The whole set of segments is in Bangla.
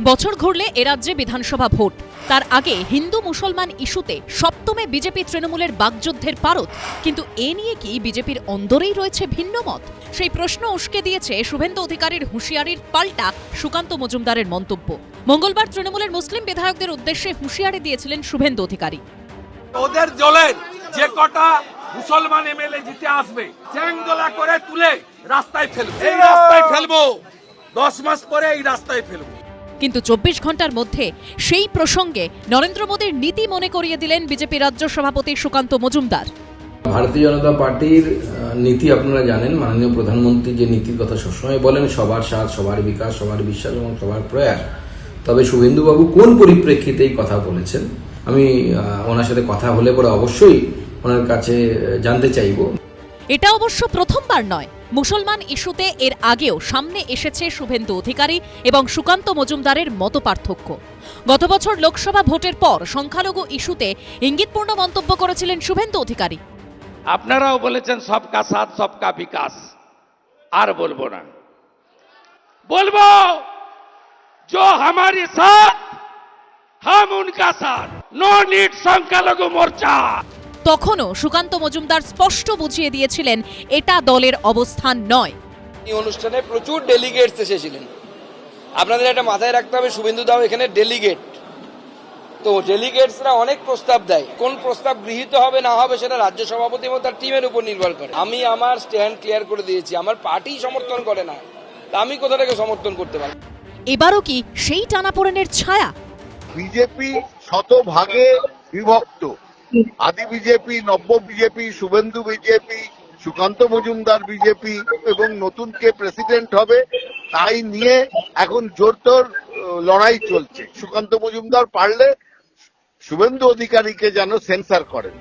বছর ঘুরলে এ রাজ্যে বিধানসভা ভোট। তার আগে হিন্দু মুসলমান ইস্যুতে সপ্তমে বিজেপি তৃণমূলের বাগযুদ্ধের পারত কিন্তু এ নিয়ে কি বিজেপির অন্দরেই রয়েছে ভিন্ন মত? সেই প্রশ্ন উস্কে দিয়েছে শুভেন্দু অধিকারীর হুঁশিয়ারির পাল্টা সুকান্ত মজুমদারের মন্তব্য। মঙ্গলবার তৃণমূলের মুসলিম বিধায়কদের উদ্দেশ্যে হুঁশিয়ারি দিয়েছিলেন শুভেন্দু অধিকারী। ওদের দলের যে কটা মুসলমান এমএলএ জিতে আসবে চ্যাংদোলা করে তুলে রাস্তায় ফেলব। এই রাস্তায় ফেলব। দশ মাস পরে এই রাস্তায় ফেলব। কিন্তু চব্বিশ ঘণ্টার মধ্যে সেই প্রসঙ্গে নরেন্দ্র মোদীর নীতি মনে করিয়ে দিলেন বিজেপি রাজ্য সভাপতি সুকান্ত মজুমদার। ভারতীয় জনতা পার্টির নীতি আপনারা জানেন, মাননীয় প্রধানমন্ত্রী যে নীতির কথা সবসময় বলেন, সবার সাথ, সবার বিকাশ, সবার বিশ্বাস এবং সবার প্রয়াস। তবে শুভেন্দুবাবু কোন পরিপ্রেক্ষিতে এই কথা বলেছেন? আমি ওনার সাথে কথা হলে পরে অবশ্যই ওনার কাছে জানতে চাইব। এটা অবশ্য প্রথমবার নয় মুসলমান ইস্যুতে এর আগেও সামনে এসেছে শুভেন্দু অধিকারী এবং সুকান্ত মজুমদারের মত পার্থক্য গত বছর লোকসভা ভোটের পর সংখ্যালঘু ইস্যুতে ইঙ্গিতপূর্ণ মন্তব্য করেছিলেন শুভেন্দু অধিকারী আপনারাও বলেছেন সবকা সাথ সবকা বিকাশ আর বলবো না বলবো जो हमारे साथ हम उनका साथ नो नीड সংখ্যালঘু মোর্চা তখনও সুকান্ত মজুমদার স্পষ্ট বুঝিয়ে দিয়েছিলেন এটা দলের অবস্থান নয়। এই অনুষ্ঠানে প্রচুর ডেলিগেটস এসেছিলেন। আপনাদের একটা মাথায় রাখতে হবে শুভেন্দু দাও এখানে ডেলিগেট তো ডেলিগেটসরা অনেক প্রস্তাব দেয়। কোন প্রস্তাব গৃহীত হবে না হবে সেটা রাজ্য সভাপতি এবং তার টিমের উপর নির্ভর করে। আমি আমার স্ট্যান্ড ক্লিয়ার করে দিয়েছি আমার পার্টি সমর্থন করে না। তা আমি কোথাটাকে সমর্থন করতে পারি এবারও কি সেই টানাপোড়েনের ছায়া? বিজেপি শতভাগে বিভক্ত। আদি বিজেপি নব্য BJP Suvendu BJP Sukanta Majumdar BJP এবং নতুন কে প্রেসিডেন্ট হবে তাই নিয়ে এখন জোরতোর আহ, লড়াই চলছে। সুকান্ত মজুমদার পারলে শুভেন্দু অধিকারীকে যেন সেন্সার করেন।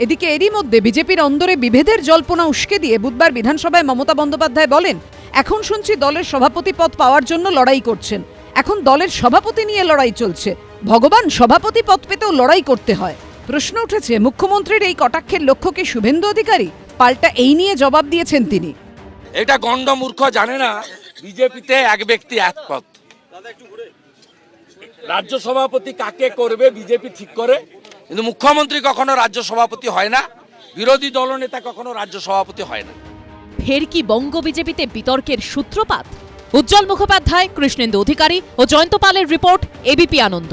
এদিকে এরই মধ্যে বিজেপির অন্দরে বিভেদের জল্পনা উস্কে দিয়ে বুধবার বিধানসভায় মমতা বন্দ্যোপাধ্যায় বলেন এখন শুনছি দলের সভাপতি পদ পাওয়ার জন্য লড়াই করছেন। এখন দলের সভাপতি নিয়ে লড়াই চলছে। ভগবান সভাপতি পদ পেতেও লড়াই করতে হয়। প্রশ্ন উঠেছে মুখ্যমন্ত্রীর এই কটাক্ষের লক্ষ্য কি শুভেন্দু অধিকারী? পাল্টা এই নিয়ে জবাব দিয়েছেন তিনি। এটা গন্ড মূর্খ জানে না বিজেপিতে এক ব্যক্তি এক পথ রাজ্য সভাপতি কাকে করবে বিজেপি ঠিক করে? কিন্তু মুখ্যমন্ত্রী কখনো রাজ্য সভাপতি হয় না বিরোধী দলনেতা কখনো রাজ্য সভাপতি হয় না। ফের কি বঙ্গ বিজেপিতে বিতর্কের সূত্রপাত? উজ্জ্বল মুখোপাধ্যায় কৃষ্ণেন্দু অধিকারী ও জয়ন্ত পালের report ABP Ananda.